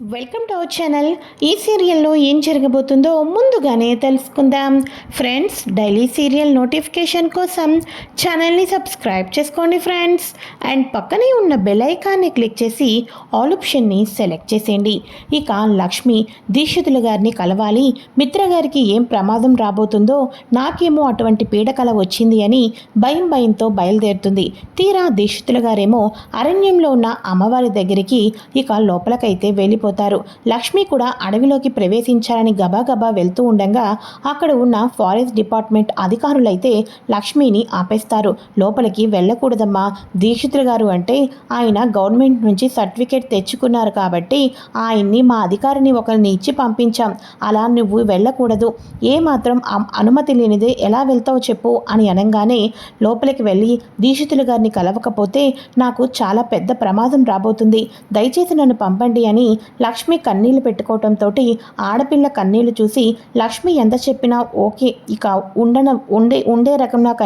Welcome to our channel ఈ సీరియల్లో ఏం జరగబోతుందో ముందుగానే తెలుసుకుందాం. ఫ్రెండ్స్ డైలీ సీరియల్ నోటిఫికేషన్ కోసం ఛానల్ని సబ్స్క్రైబ్ చేసుకోండి ఫ్రెండ్స్ అండ్ పక్కనే ఉన్న బెల్ ఐకాన్ని క్లిక్ చేసి ఆల్ ఆప్షన్ని సెలెక్ట్ చేసేయండి. ఇక లక్ష్మి దీక్షితుల గారిని కలవాలి. మిత్ర గారికి ఏం ప్రమాదం రాబోతుందో నాకేమో అటువంటి పీడకల వచ్చింది అని భయం భయంతో బయలుదేరుతుంది. తీరా దీక్షితుల గారేమో అరణ్యంలో ఉన్న అమ్మవారి దగ్గరికి ఇక లోపలకైతే వెళ్ళిపోతారు లక్ష్మి కూడా అడవిలోకి ప్రవేశించాలని గబాగబా వెళ్తూ ఉండగా అక్కడ ఉన్న ఫారెస్ట్ డిపార్ట్మెంట్ అధికారులైతే లక్ష్మిని ఆపేస్తారు. లోపలికి వెళ్ళకూడదమ్మా దీక్షితులు గారు అంటే ఆయన గవర్నమెంట్ నుంచి సర్టిఫికేట్ తెచ్చుకున్నారు కాబట్టి ఆయన్ని మా అధికారిని ఒకరిని ఇచ్చి పంపించాం. అలా నువ్వు వెళ్ళకూడదు. ఏ మాత్రం అనుమతి లేనిదే ఎలా వెళ్తావు చెప్పు అని అనగానే లోపలికి వెళ్ళి దీక్షితులు గారిని కలవకపోతే నాకు చాలా పెద్ద ప్రమాదం రాబోతుంది. దయచేసి నన్ను పంపండి అని లక్ష్మి కన్నీళ్ళు పెట్టుకోవటంతో ఆడపిల్ల కన్నీళ్ళు చూసి లక్ష్మి ఎంత చెప్పినా ఓకే ఇక ఉండన ఉండే ఉండే రకం నాకు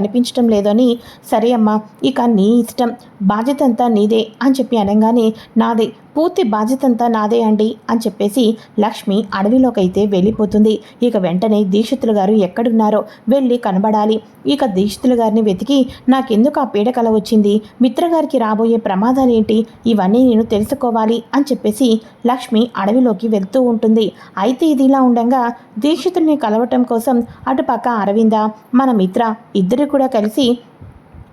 లేదని సరే అమ్మా ఇక నీ ఇష్టం బాధ్యత అంతా నీదే అని చెప్పి అనగానే నాదే పూర్తి బాధ్యతంతా నాదే అండి అని చెప్పేసి లక్ష్మి అడవిలోకైతే వెళ్ళిపోతుంది. ఇక వెంటనే దీక్షితులు గారు ఎక్కడున్నారో వెళ్ళి కనబడాలి. ఇక దీక్షితులు గారిని వెతికి నాకెందుకు ఆ పీడకల వచ్చింది? మిత్రగారికి రాబోయే ప్రమాదాలేంటి ఇవన్నీ నేను తెలుసుకోవాలి అని చెప్పేసి లక్ష్మి అడవిలోకి వెళ్తూ ఉంటుంది. అయితే ఇది ఇలా ఉండగా దీక్షితుల్ని కలవటం కోసం అటుపక్క అరవింద మన మిత్ర ఇద్దరు కూడా కలిసి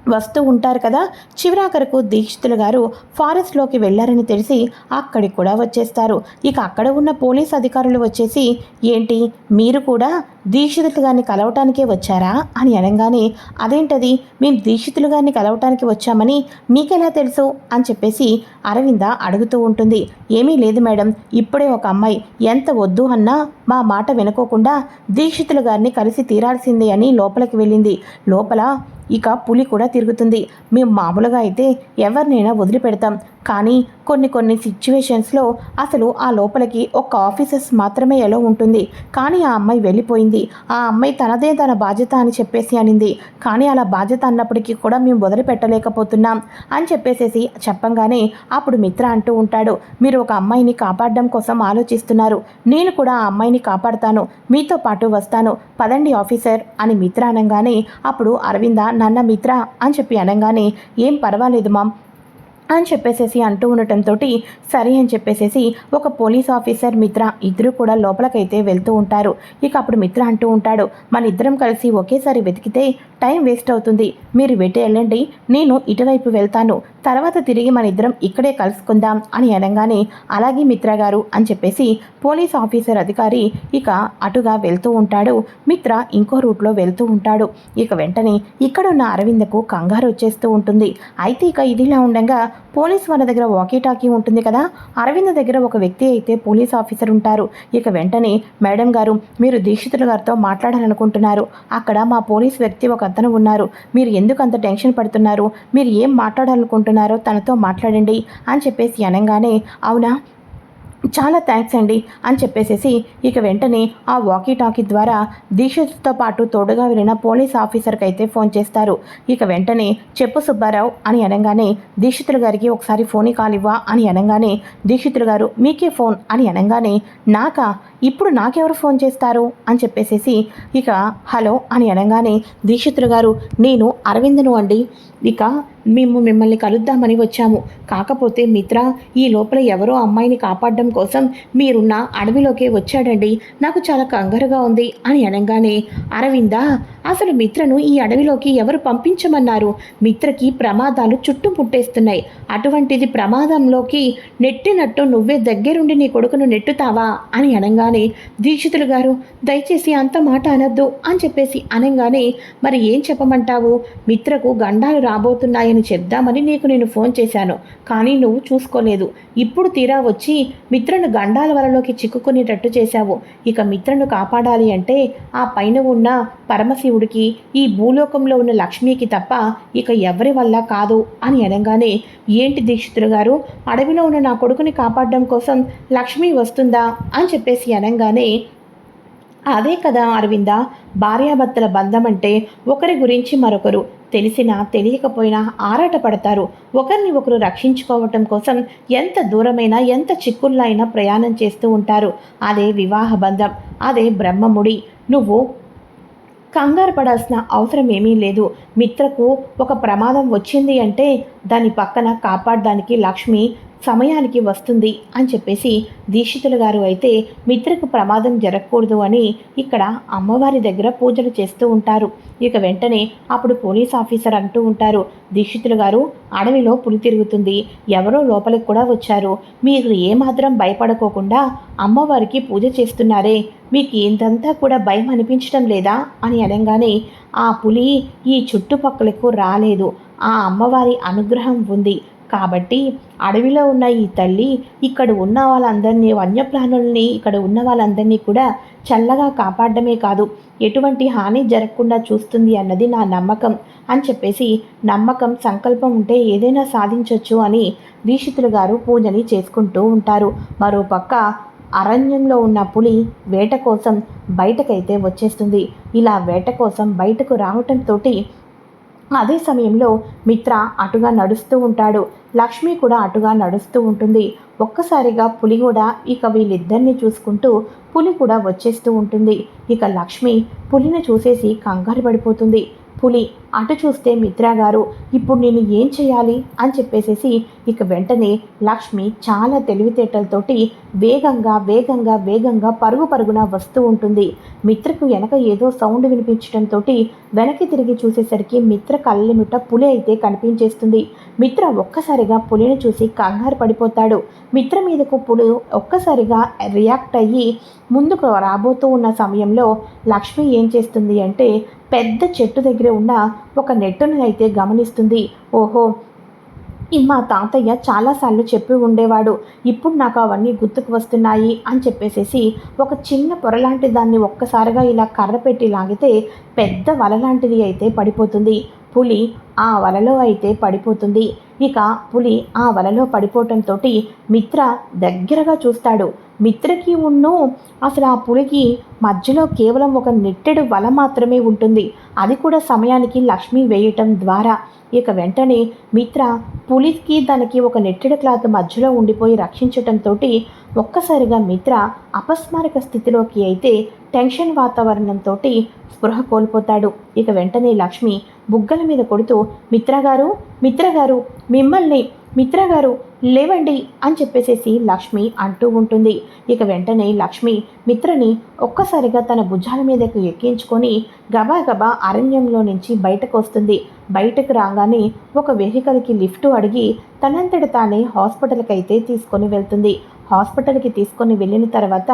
వస్తూ ఉంటారు కదా? చివరాఖరకు దీక్షితులు గారు ఫారెస్ట్లోకి వెళ్ళారని తెలిసి అక్కడికి కూడా వచ్చేస్తారు. ఇక అక్కడ ఉన్న పోలీస్ అధికారులు వచ్చేసి ఏంటి? మీరు కూడా దీక్షితులు గారిని కలవటానికే వచ్చారా? అని అనగానే అదేంటది? మేము దీక్షితులు గారిని కలవటానికి వచ్చామని మీకెలా తెలుసు? అని చెప్పేసి అరవింద అడుగుతూ ఉంటుంది. ఏమీ లేదు మేడం ఇప్పుడే ఒక అమ్మాయి. ఎంత వద్దు అన్నా మా మాట వినుకోకుండా దీక్షితులు గారిని కలిసి తీరాల్సిందే అని లోపలికి వెళ్ళింది. లోపల ఇక పులి కూడా తిరుగుతుంది. మేము మామూలుగా అయితే ఎవరినైనా వదిలిపెడతాం. కానీ కొన్ని కొన్ని సిచ్యువేషన్స్లో అసలు ఆ లోపలికి ఒక ఆఫీసర్స్ మాత్రమే ఎలా ఉంటుంది. కానీ ఆ అమ్మాయి వెళ్ళిపోయింది. ఆ అమ్మాయి తనదే తన బాధ్యత అని చెప్పేసి అనింది. కానీ అలా బాధ్యత అన్నప్పటికీ కూడా మేము వదిలిపెట్టలేకపోతున్నాం అని చెప్పేసేసి చెప్పంగానే అప్పుడు మిత్ర అంటూ ఉంటాడు. మీరు ఒక అమ్మాయిని కాపాడడం కోసం ఆలోచిస్తున్నారు. నేను కూడా ఆ అమ్మాయిని కాపాడుతాను. మీతో పాటు వస్తాను. పదండి ఆఫీసర్ అని మిత్ర అనగానే అప్పుడు అరవింద నన్న మిత్ర అని చెప్పి అనగానే ఏం పర్వాలేదు మామ్. అని చెప్పేసేసి అంటూ ఉండటంతో సరే అని చెప్పేసేసి ఒక పోలీస్ ఆఫీసర్ మిత్ర ఇద్దరు కూడా లోపలకైతే వెళ్తూ ఉంటారు. ఇక అప్పుడు మిత్ర అంటూ ఉంటాడు మన ఇద్దరం కలిసి ఒకేసారి వెతికితే టైం వేస్ట్ అవుతుంది. మీరు వెట్టి వెళ్ళండి. నేను ఇటువైపు వెళ్తాను. తర్వాత తిరిగి మన ఇద్దరం ఇక్కడే కలుసుకుందాం అని అనగానే అలాగే మిత్ర గారు అని చెప్పేసి పోలీస్ ఆఫీసర్ అధికారి ఇక అటుగా వెళ్తూ ఉంటాడు. మిత్ర ఇంకో రూట్లో వెళ్తూ ఉంటాడు. ఇక వెంటనే ఇక్కడున్న అరవిందకు కంగారు వచ్చేస్తూ ఉంటుంది. అయితే ఇక ఇదిలా ఉండగా పోలీస్ వాళ్ళ దగ్గర వాకీ టాకీ ఉంటుంది కదా? అరవింద్ దగ్గర ఒక వ్యక్తి అయితే పోలీస్ ఆఫీసర్ ఉంటారు. ఇక వెంటనే మేడం గారు మీరు దీక్షితుల గారితో మాట్లాడాలనుకుంటున్నారు. అక్కడ మా పోలీస్ వ్యక్తి ఒక అతను ఉన్నారు. మీరు ఎందుకు అంత టెన్షన్ పడుతున్నారు? మీరు ఏం మాట్లాడాలనుకుంటున్నారో తనతో మాట్లాడండి అని చెప్పేసి అనగానే అవునా? చాలా థ్యాంక్స్ అండి అని చెప్పేసేసి ఇక వెంటనే ఆ వాకీ టాకీ ద్వారా దీక్షిత్తో పాటు తోడుగా వెళ్ళిన పోలీస్ ఆఫీసర్కి అయితే ఫోన్ చేస్తారు. ఇక వెంటనే చెప్పు సుబ్బారావు అని అనగానే దీక్షితులు గారికి ఒకసారి ఫోన్ కాల్ ఇవ్వా అని అనగానే దీక్షితులు గారు మీకే ఫోన్ అని అనగానే నాకా? ఇప్పుడు నాకెవరు ఫోన్ చేస్తారు? అని చెప్పేసేసి ఇక హలో అని అనగానే దీక్షితులు గారు నేను అరవిందను అండి. ఇక మేము మిమ్మల్ని కలుద్దామని వచ్చాము. కాకపోతే మిత్ర ఈ లోపల ఎవరో అమ్మాయిని కాపాడడం కోసం మీరున్న అడవిలోకే వచ్చాడండి. నాకు చాలా కంగారుగా ఉంది అని అనగానే అరవిందా అసలు మిత్రను ఈ అడవిలోకి ఎవరు పంపించమన్నారు? మిత్రకి ప్రమాదాలు చుట్టూ పుట్టేస్తున్నాయి. అటువంటిది ప్రమాదంలోకి నెట్టినట్టు నువ్వే దగ్గరుండి నీ కొడుకును నెట్టుతావా? అని అనగా అనగానే దీక్షితులు గారు దయచేసి అంత మాట అనొద్దు అని చెప్పేసి అనగానే మరి ఏం చెప్పమంటావు? మిత్రకు గండాలు రాబోతున్నాయని చెప్దామని నీకు నేను ఫోన్ చేశాను కానీ నువ్వు చూసుకోలేదు. ఇప్పుడు తీరా వచ్చి మిత్రను గండాల వలలోకి చిక్కుకునేటట్టు చేశావు. ఇక మిత్రను కాపాడాలి అంటే ఆ పైన ఉన్న పరమశివుడికి ఈ భూలోకంలో ఉన్న లక్ష్మికి తప్ప ఇక ఎవరి వల్ల కాదు అని అనగానే ఏంటి దీక్షితులు గారు అడవిలో ఉన్న నా కొడుకుని కాపాడడం కోసం లక్ష్మి వస్తుందా? అని చెప్పేసి అనగానే అదే కదా అరవింద భార్యాభర్తల బంధం అంటే ఒకరి గురించి మరొకరు తెలిసినా తెలియకపోయినా ఆరాటపడతారు. ఒకరిని ఒకరు రక్షించుకోవటం కోసం ఎంత దూరమైనా ఎంత చిక్కుల్లో అయినా ప్రయాణం చేస్తూ ఉంటారు. అదే వివాహ బంధం అదే బ్రహ్మముడి. నువ్వు కంగారు పడాల్సిన అవసరం ఏమీ లేదు. మిత్రకు ఒక ప్రమాదం వచ్చింది అంటే దాని పక్కన కాపాడడానికి లక్ష్మి సమయానికి వస్తుంది అని చెప్పేసి దీక్షితులు గారు అయితే మిత్రకు ప్రమాదం జరగకూడదు అని ఇక్కడ అమ్మవారి దగ్గర పూజలు చేస్తూ ఉంటారు. ఇక వెంటనే అప్పుడు పోలీస్ ఆఫీసర్ అంటూ ఉంటారు దీక్షితులు గారు అడవిలో పులి తిరుగుతుంది. ఎవరో లోపలికి కూడా వచ్చారు. మీరు ఏమాత్రం భయపడకోకుండా అమ్మవారికి పూజ చేస్తున్నారే. మీకు ఇంతంతా కూడా భయం అనిపించడం లేదా? అని అనగానే ఆ పులి ఈ చుట్టుపక్కలకు రాలేదు. ఆ అమ్మవారి అనుగ్రహం ఉంది. కాబట్టి అడవిలో ఉన్న ఈ తల్లి ఇక్కడ ఉన్న వాళ్ళందరినీ వన్యప్రాణుల్ని ఇక్కడ ఉన్న వాళ్ళందరినీ కూడా చల్లగా కాపాడమే కాదు. ఎటువంటి హాని జరగకుండా చూస్తుంది అన్నది నా నమ్మకం అని చెప్పేసి నమ్మకం సంకల్పం ఉంటే ఏదైనా సాధించవచ్చు అని దీక్షితులు గారు పూజని చేసుకుంటూ ఉంటారు. మరోపక్క అరణ్యంలో ఉన్న పులి వేట కోసం బయటకైతే వచ్చేస్తుంది. ఇలా వేట కోసం బయటకు రావటంతో అదే సమయంలో మిత్ర అటుగా నడుస్తూ ఉంటాడు. లక్ష్మి కూడా అటుగా నడుస్తూ ఉంటుంది. ఒక్కసారిగా పులి కూడా ఇక వీళ్ళిద్దరిని చూసుకుంటూ పులి కూడా వచ్చేస్తూ ఉంటుంది. ఇక లక్ష్మి పులిని చూసేసి కంగారు పడిపోతుంది. పులి అటు చూస్తే మిత్రాగారు ఇప్పుడు నేను ఏం చేయాలి? అని చెప్పేసేసి ఇక వెంటనే లక్ష్మి చాలా తెలివితేటలతోటి వేగంగా వేగంగా వేగంగా పరుగు పరుగున వస్తూ ఉంటుంది. మిత్రకు వెనక ఏదో సౌండ్ వినిపించడంతో వెనక్కి తిరిగి చూసేసరికి మిత్ర కళ్ళెమిట పులి అయితే కనిపించేస్తుంది. మిత్ర ఒక్కసారిగా పులిని చూసి కంగారు పడిపోతాడు. మిత్ర మీదకు పులి ఒక్కసారిగా రియాక్ట్ అయ్యి ముందుకు రాబోతూ ఉన్న సమయంలో లక్ష్మి ఏం చేస్తుంది అంటే పెద్ద చెట్టు దగ్గర ఉన్న ఒక నెట్టును అయితే గమనిస్తుంది. ఓహో! మా తాతయ్య చాలాసార్లు చెప్పి ఉండేవాడు. ఇప్పుడు నాకు అవన్నీ గుర్తుకు వస్తున్నాయి అని చెప్పేసేసి ఒక చిన్న పొరలాంటి దాన్ని ఒక్కసారిగా ఇలా కర్ర పెట్టి లాగితే పెద్ద వల లాంటిది అయితే పడిపోతుంది. పులి ఆ వలలో అయితే పడిపోతుంది. ఇక పులి ఆ వలలో పడిపోవటంతో మిత్ర దగ్గరగా చూస్తాడు. మిత్రకి ఉన్ను అసలు ఆ పులికి మధ్యలో కేవలం ఒక నెట్టెడు వల మాత్రమే ఉంటుంది. అది కూడా సమయానికి లక్ష్మి వేయటం ద్వారా. ఇక వెంటనే మిత్ర పులికి దానికి ఒక నెట్టెడు క్లాత్ మధ్యలో ఉండిపోయి రక్షించటంతో ఒక్కసారిగా మిత్ర అపస్మారక స్థితిలోకి అయితే టెన్షన్ వాతావరణంతో స్పృహ కోల్పోతాడు. ఇక వెంటనే లక్ష్మి బుగ్గల మీద కొడుతూ మిత్రగారు మిత్రగారు మిమ్మల్ని మిత్రగారు లేవండి అని చెప్పేసేసి లక్ష్మి అంటూ ఉంటుంది. ఇక వెంటనే లక్ష్మి మిత్రని ఒక్కసారిగా తన భుజాల మీదకు ఎక్కించుకొని గబా గబా అరణ్యంలో నుంచి బయటకు వస్తుంది. బయటకు రాగానే ఒక వెహికల్కి లిఫ్ట్ అడిగి తనంతట తానే హాస్పిటల్కి అయితే తీసుకొని వెళ్తుంది. హాస్పిటల్కి తీసుకొని వెళ్ళిన తర్వాత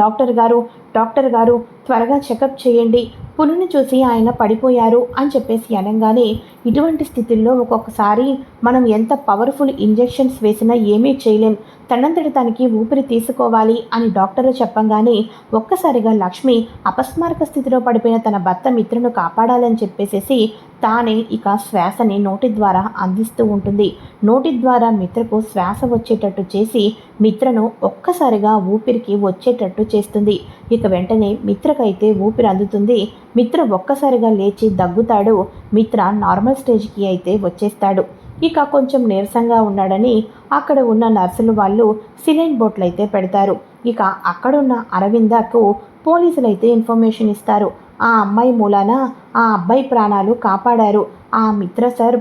డాక్టర్ గారు డాక్టర్ గారు త్వరగా చెకప్ చేయండి. పులిని చూసి ఆయన పడిపోయారు అని చెప్పేసి అనగానే ఇటువంటి స్థితిల్లో ఒక్కొక్కసారి మనం ఎంత పవర్ఫుల్ ఇంజెక్షన్స్ వేసినా ఏమీ చేయలేం. తనంతటి తనకి ఊపిరి తీసుకోవాలి అని డాక్టర్ చెప్పంగానే ఒక్కసారిగా లక్ష్మి అపస్మారక స్థితిలో పడిపోయిన తన భర్త మిత్రును కాపాడాలని చెప్పేసేసి తానే ఇక శ్వాసని నోటి ద్వారా అందిస్తూ ఉంటుంది. నోటి ద్వారా మిత్రకు శ్వాస వచ్చేటట్టు చేసి మిత్రను ఒక్కసారిగా ఊపిరికి వచ్చేటట్టు చేస్తుంది. ఇక వెంటనే మిత్రకైతే ఊపిరి అందుతుంది. మిత్ర ఒక్కసారిగా లేచి దగ్గుతాడు. మిత్ర నార్మల్ స్టేజ్కి అయితే వచ్చేస్తాడు. ఇక కొంచెం నీరసంగా ఉన్నాడని అక్కడ ఉన్న నర్సులు వాళ్ళు సిలైన్ బోట్లు అయితే పెడతారు. ఇక అక్కడున్న అరవిందకు పోలీసులు అయితే ఇన్ఫర్మేషన్ ఇస్తారు. ఆ అమ్మాయి మూలాన ఆ అబ్బాయి ప్రాణాలు కాపాడారు. ఆ మిత్ర సార్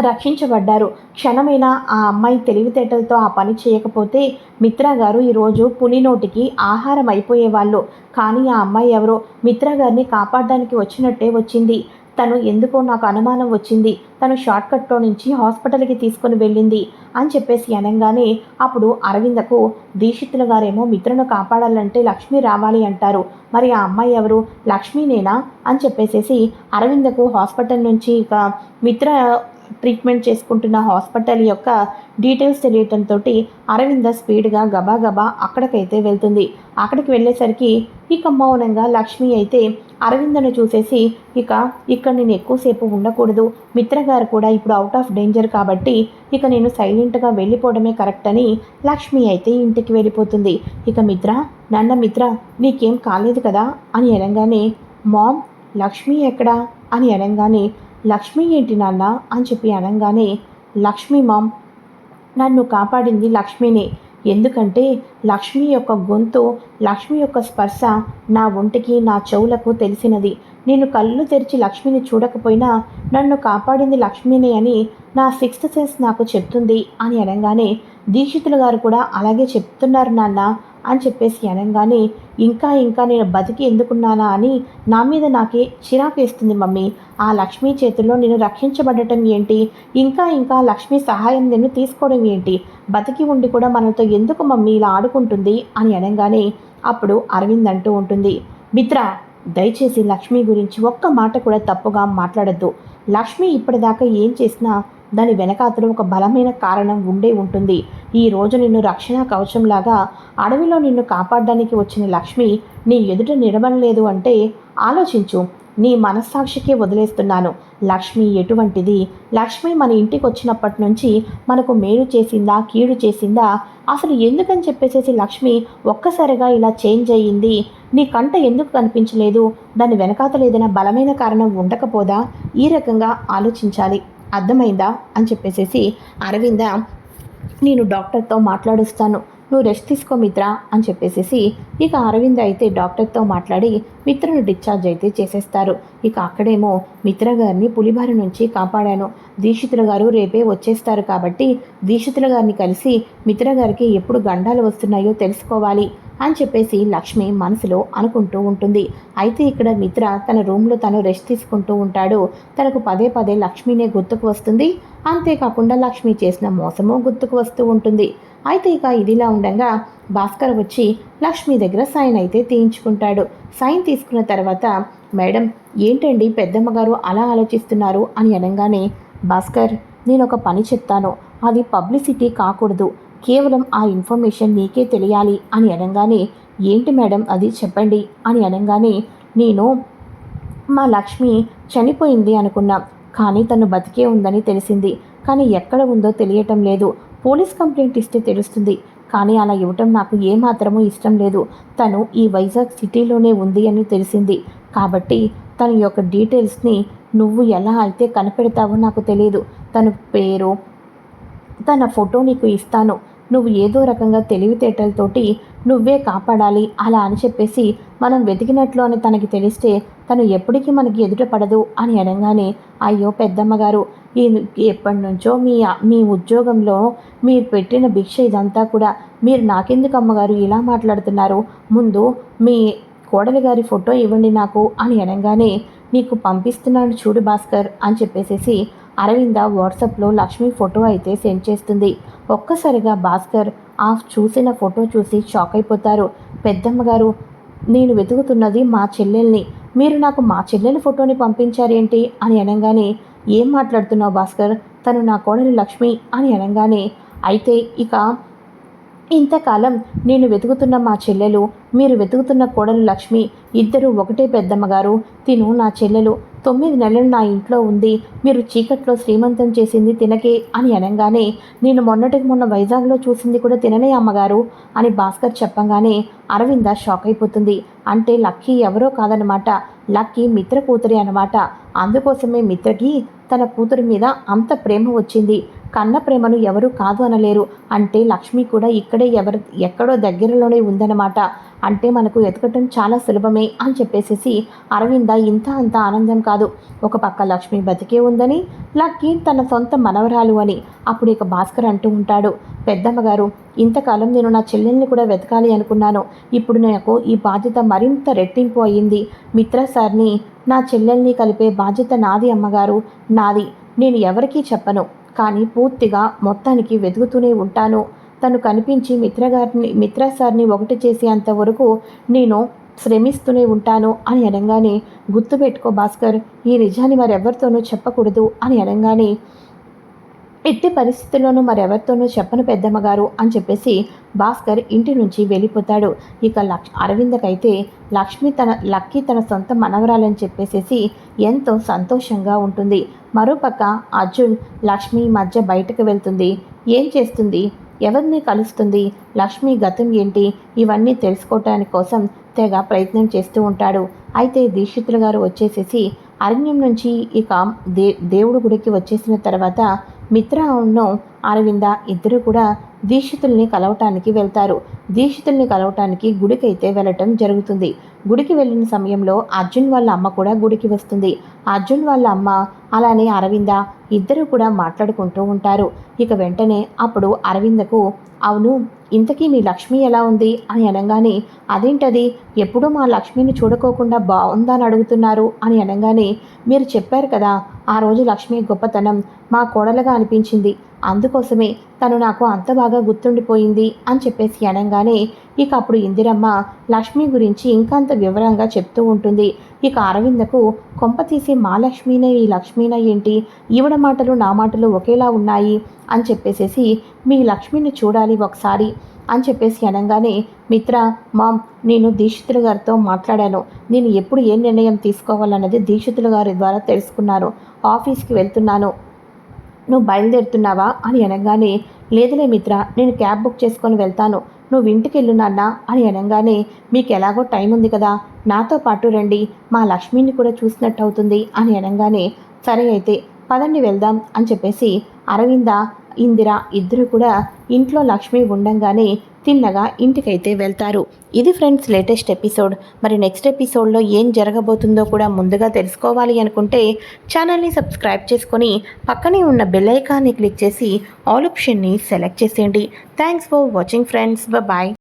రక్షించబడ్డారు. క్షణమైనా ఆ అమ్మాయి తెలివితేటలతో ఆ పని చేయకపోతే మిత్ర గారు ఈరోజు పులి నోటికి ఆహారం అయిపోయేవాళ్ళు. కానీ ఆ అమ్మాయి ఎవరో? మిత్ర గారిని కాపాడడానికి వచ్చినట్టే వచ్చింది. తను ఎందుకో నాకు అనుమానం వచ్చింది. తను షార్ట్కట్లో నుంచి హాస్పిటల్కి తీసుకొని వెళ్ళింది అని చెప్పేసి అనగానే అప్పుడు అరవిందకు దీక్షితుల గారేమో మిత్రను కాపాడాలంటే లక్ష్మి రావాలి అంటారు. మరి ఆ అమ్మాయి ఎవరు? లక్ష్మీనేనా? అని చెప్పేసేసి అరవిందకు హాస్పిటల్ నుంచి ఇక మిత్ర ట్రీట్మెంట్ చేసుకుంటున్న హాస్పిటల్ యొక్క డీటెయిల్స్ తెలియటంతో అరవింద స్పీడ్గా గబా గబా అక్కడికైతే వెళ్తుంది. అక్కడికి వెళ్ళేసరికి ఇక మౌనంగా లక్ష్మి అయితే అరవిందను చూసేసి ఇక ఇక్కడ నేను ఎక్కువసేపు ఉండకూడదు. మిత్ర గారు కూడా ఇప్పుడు అవుట్ ఆఫ్ డేంజర్ కాబట్టి ఇక నేను సైలెంట్గా వెళ్ళిపోవడమే కరెక్ట్ అని లక్ష్మి అయితే ఇంటికి వెళ్ళిపోతుంది. ఇక మిత్ర నన్న మిత్ర నీకేం కాలేదు కదా? అని అనగానే మామ్ లక్ష్మి ఎక్కడా? అని అనగానే లక్ష్మి ఏంటి నాన్న అని చెప్పి అనగానే లక్ష్మి మామ్ నన్ను కాపాడింది లక్ష్మినే. ఎందుకంటే లక్ష్మి యొక్క గొంతు లక్ష్మి యొక్క స్పర్శ నా ఒంటికి నా చెవులకు తెలిసినది. నేను కళ్ళు తెరిచి లక్ష్మిని చూడకపోయినా నన్ను కాపాడింది లక్ష్మినే అని నా సిక్స్త్ సెన్స్ నాకు చెప్తుంది అని అనగానే దీక్షితులు గారు కూడా అలాగే చెప్తున్నారు నాన్న అని చెప్పేసి అనగానే ఇంకా ఇంకా నేను బతికి ఎందుకున్నానా అని నా మీద నాకే చిరాకేస్తుంది మమ్మీ. ఆ లక్ష్మీ చేతుల్లో నేను రక్షించబడటం ఏంటి? ఇంకా ఇంకా లక్ష్మీ సహాయం నేను తీసుకోవడం ఏంటి? బతికి ఉండి కూడా మనతో ఎందుకు మమ్మీ ఇలా ఆడుకుంటుంది అని అనగానే అప్పుడు అరవింద్ అంటూ ఉంటుంది. మిత్ర దయచేసి లక్ష్మి గురించి ఒక్క మాట కూడా తప్పుగా మాట్లాడద్దు. లక్ష్మి ఇప్పటిదాకా ఏం చేసినా దాని వెనకాతలు ఒక బలమైన కారణం ఉండే ఉంటుంది. ఈ రోజు నిన్ను రక్షణ కవచంలాగా అడవిలో నిన్ను కాపాడడానికి వచ్చిన లక్ష్మి నీ ఎదుట నిలబడలేదు అంటే ఆలోచించు. నీ మనస్సాక్షికే వదిలేస్తున్నాను. లక్ష్మి ఎటువంటిది? లక్ష్మి మన ఇంటికి వచ్చినప్పటి నుంచి మనకు మేలు చేసిందా కీడు చేసిందా? అసలు ఎందుకని చెప్పేసేసి లక్ష్మి ఒక్కసారిగా ఇలా చేంజ్ అయ్యింది? నీ కంట ఎందుకు కనిపించలేదు? దాని వెనకాతలు ఏదైనా బలమైన కారణం ఉండకపోదా? ఈ రకంగా ఆలోచించాలి. అర్థమైందా? అని చెప్పేసేసి అరవింద నేను డాక్టర్తో మాట్లాడుస్తాను. నువ్వు రెస్ట్ తీసుకో మిత్ర అని చెప్పేసేసి ఇక అరవింద్ అయితే డాక్టర్తో మాట్లాడి మిత్రను డిశ్చార్జ్ అయితే చేసేస్తారు. ఇక అక్కడేమో మిత్ర గారిని పులిబారి నుంచి కాపాడాను. దీక్షితుల గారు రేపే వచ్చేస్తారు కాబట్టి దీక్షితుల గారిని కలిసి మిత్ర గారికి ఎప్పుడు గండాలు వస్తున్నాయో తెలుసుకోవాలి అని చెప్పేసి లక్ష్మి మనసులో అనుకుంటూ ఉంటుంది. అయితే ఇక్కడ మిత్ర తన రూమ్లో తను రెస్ట్ తీసుకుంటూ ఉంటాడు. తనకు పదే పదే లక్ష్మినే గుర్తుకు వస్తుంది. అంతేకాకుండా లక్ష్మి చేసిన మోసము గుర్తుకు వస్తూ ఉంటుంది. అయితే ఇక ఇదిలా ఉండగా భాస్కర్ వచ్చి లక్ష్మి దగ్గర సైన్ అయితే తీయించుకుంటాడు. సైన్ తీసుకున్న తర్వాత మేడం ఏంటండి పెద్దమ్మ గారు అలా ఆలోచిస్తున్నారు? అని అనగానే భాస్కర్ నేను ఒక పని చెప్తాను. అది పబ్లిసిటీ కాకూడదు. కేవలం ఆ ఇన్ఫర్మేషన్ నీకే తెలియాలి. అని అనగానే ఏంటి మేడం అది చెప్పండి. అని అనగానే నేను మా లక్ష్మి చనిపోయింది అనుకున్నా. కానీ తను బతికే ఉందని తెలిసింది. కానీ ఎక్కడ ఉందో తెలియటం లేదు. పోలీస్ కంప్లైంట్ ఇస్తే తెలుస్తుంది. కానీ అలా ఇవ్వటం నాకు ఏమాత్రమూ ఇష్టం లేదు. తను ఈ వైజాగ్ సిటీలోనే ఉంది అని తెలిసింది. కాబట్టి తన యొక్క డీటెయిల్స్ని నువ్వు ఎలా అయితే కనిపెడతావో నాకు తెలియదు. తన పేరు తన ఫోటో నీకు ఇస్తాను. నువ్వు ఏదో రకంగా తెలివితేటలతోటి నువ్వే కాపాడాలి అలా అని చెప్పేసి మనం వెతికినట్లు అని తనకి తెలిస్తే తను ఎప్పటికీ మనకి ఎదుట పడదు అని అనగానే అయ్యో పెద్దమ్మగారు ఈ ఎప్పటి నుంచో మీ మీ ఉద్యోగంలో మీరు పెట్టిన భిక్ష ఇదంతా కూడా మీరు నాకెందుకు అమ్మగారు ఇలా మాట్లాడుతున్నారు? ముందు మీ కోడలి గారి ఫోటో ఇవ్వండి నాకు అని అనగానే నీకు పంపిస్తున్నాను చూడు భాస్కర్ అని చెప్పేసేసి అరవింద వాట్సాప్లో లక్ష్మి ఫోటో అయితే సెండ్ చేస్తుంది. ఒక్కసారిగా భాస్కర్ ఆ చూసిన ఫోటో చూసి షాక్ అయిపోతారు. పెద్దమ్మ గారు నేను వెతుకుతున్నది మా చెల్లెల్ని. మీరు నాకు మా చెల్లెలి ఫోటోని పంపించారేంటి? అని అనగానే ఏం మాట్లాడుతున్నావు భాస్కర్? తను నా కోడలి లక్ష్మి అని అనగానే అయితే ఇక ఇంతకాలం నేను వెతుకుతున్న మా చెల్లెలు మీరు వెతుకుతున్న కోడలు లక్ష్మి ఇద్దరు ఒకటే పెద్దమ్మగారు. తిను నా చెల్లెలు తొమ్మిది నెలలు నా ఇంట్లో ఉంది మీరు చీకట్లో శ్రీమంతం చేసింది తినకే అని అనగానే నేను మొన్నటికి మొన్న వైజాగ్లో చూసింది కూడా తిననే అమ్మగారు అని భాస్కర్ చెప్పగానే అరవింద షాక్ అయిపోతుంది. అంటే లక్కీ ఎవరో కాదనమాట లక్కీ మిత్ర కూతురి అనమాట అందుకోసమే మిత్రకి తన కూతురి మీద అంత ప్రేమ వచ్చింది. కన్న ప్రేమను ఎవరు కాదు అనలేరు. అంటే లక్ష్మి కూడా ఇక్కడే ఎవరు ఎక్కడో దగ్గరలోనే ఉందన్నమాట. అంటే మనకు ఎతకటం చాలా సులభమే అని చెప్పేసేసి అరవింద ఇంత అంత ఆనందం కాదు. ఒక పక్క లక్ష్మి బతికే ఉందని లక్కీ తన సొంత మనవరాలు అని. అప్పుడు ఇక భాస్కర్ అంటూ ఉంటాడు పెద్దమ్మగారు ఇంతకాలం నేను నా చెల్లెల్ని కూడా వెతకాలి అనుకున్నాను. ఇప్పుడు నాకు ఈ బాధ్యత మరింత రెట్టింపు అయ్యింది మిత్ర సార్ని నా చెల్లెల్ని కలిపే బాధ్యత నాది అమ్మగారు. నాది. నేను ఎవరికీ చెప్పను. కానీ పూర్తిగా మొత్తానికి వెతుకుతూనే ఉంటాను. తను కనిపించి మిత్రగారిని మిత్ర సార్ని ఒకటి చేసేంత వరకు నేను శ్రమిస్తూనే ఉంటాను అని అనగానే గుర్తుపెట్టుకో భాస్కర్ ఈ నిజాన్ని మరెవరితోనూ చెప్పకూడదు అని అనగానే ఎట్టి పరిస్థితుల్లోనూ మరెవరితోనూ చెప్పను పెద్దమ్మగారు అని చెప్పేసి భాస్కర్ ఇంటి నుంచి వెళ్ళిపోతాడు. ఇక లక్ష్ అరవిందకైతే లక్ష్మి తన లక్కీ తన సొంత మనవరాలని చెప్పేసేసి ఎంతో సంతోషంగా ఉంటుంది. మరోపక్క అర్జున్ లక్ష్మి మధ్య బయటకు వెళ్తుంది. ఏం చేస్తుంది? ఎవరిని కలుస్తుంది? లక్ష్మి గతం ఏంటి? ఇవన్నీ తెలుసుకోవటానికి కోసం తెగ ప్రయత్నం చేస్తూ ఉంటాడు. అయితే దీక్షితులు గారు వచ్చేసేసి అరణ్యం నుంచి ఇక దే దేవుడి గుడికి వచ్చేసిన తర్వాత మిత్రను అరవింద ఇద్దరు కూడా దీక్షితుల్ని కలవటానికి వెళ్తారు. దీక్షితుల్ని కలవటానికి గుడికైతే వెళ్ళటం జరుగుతుంది. గుడికి వెళ్ళిన సమయంలో అర్జున్ వాళ్ళ అమ్మ కూడా గుడికి వస్తుంది. అర్జున్ వాళ్ళ అమ్మ అలానే అరవింద ఇద్దరు కూడా మాట్లాడుకుంటూ ఉంటారు. ఇక వెంటనే అప్పుడు అరవిందకు అవును ఇంతకీ మీ లక్ష్మి ఎలా ఉంది? అని అనగానే అదేంటది? ఎప్పుడూ మా లక్ష్మిని చూడకోకుండా బాగుందా అని అడుగుతున్నారు అని అనగానే మీరు చెప్పారు కదా ఆ రోజు లక్ష్మి గొప్పతనం మా కోడలుగా అనిపించింది. అందుకోసమే తను నాకు అంత బాగా గుర్తుండిపోయింది అని చెప్పేసి అనగానే ఇక అప్పుడు ఇందిరమ్మ లక్ష్మి గురించి ఇంకాంత వివరంగా చెప్తూ ఉంటుంది. ఇక అరవిందకు కొంప తీసి మా లక్ష్మీనే ఈ లక్ష్మీనా ఏంటి? ఈవిడ మాటలు నా మాటలు ఒకేలా ఉన్నాయి అని చెప్పేసేసి మీ లక్ష్మిని చూడాలి ఒకసారి. అని చెప్పేసి అనగానే మిత్ర మామ్ నేను దీక్షితులు గారితో మాట్లాడాను. నేను ఎప్పుడు ఏ నిర్ణయం తీసుకోవాలన్నది దీక్షితులు గారి ద్వారా తెలుసుకున్నాను. ఆఫీస్కి వెళ్తున్నాను. నువ్వు బయలుదేరుతున్నావా? అని అనగానే లేదులే మిత్ర నేను క్యాబ్ బుక్ చేసుకొని వెళ్తాను. నువ్వు ఇంటికి వెళ్ళు అని అనగానే మీకు ఎలాగో టైం ఉంది కదా నాతో పాటు రండి మా లక్ష్మిని కూడా చూసినట్టు అవుతుంది అని అనగానే సరే అయితే పదండి వెళ్దాం అని చెప్పేసి అరవింద ఇందిర ఇద్దరు కూడా ఇంట్లో లక్ష్మి ఉండంగానే తిన్నగా ఇంటికైతే వెళ్తారు. ఇది ఫ్రెండ్స్ లేటెస్ట్ ఎపిసోడ్. మరి నెక్స్ట్ ఎపిసోడ్లో ఏం జరగబోతుందో కూడా ముందుగా తెలుసుకోవాలి అనుకుంటే ఛానల్ని సబ్స్క్రైబ్ చేసుకొని పక్కనే ఉన్న బెల్ ఐకాన్ని క్లిక్ చేసి ఆల్ ఆప్షన్ని సెలెక్ట్ చేసేయండి. Thanks for watching friends. Bye